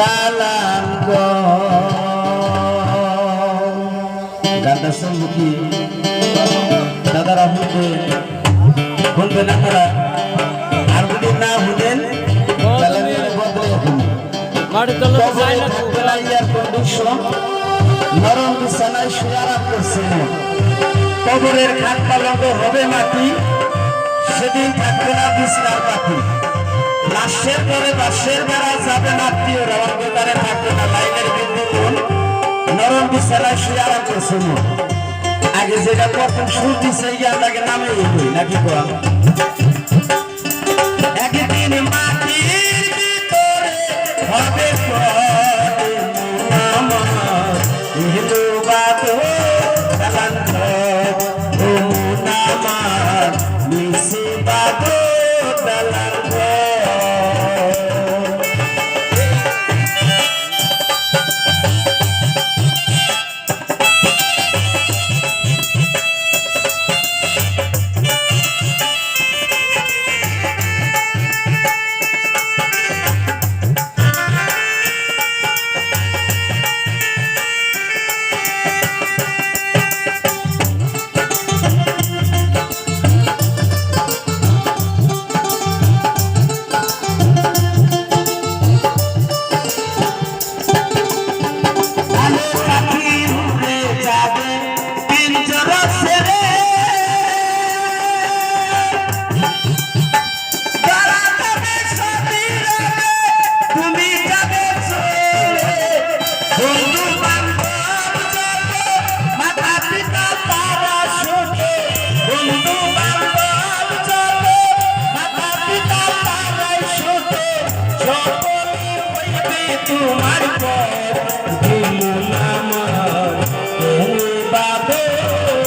dalam go ganda sembuki dada rahute kunde nakara আর যদি না হতেন হবে মাটি সেদিন থাকবে না বিশ্রাম ভিতরে বাসের বেড়া যাবেন আত্মীয়রা থাকবে না, লাইনের বিদ্যুৎ নরম বিছানায় শুয়ে আরাম করছে আগে যেটা প্রথম শুরু দিচ্ছে ইয়া তাকে নামে নাকি কোয়া রাধে।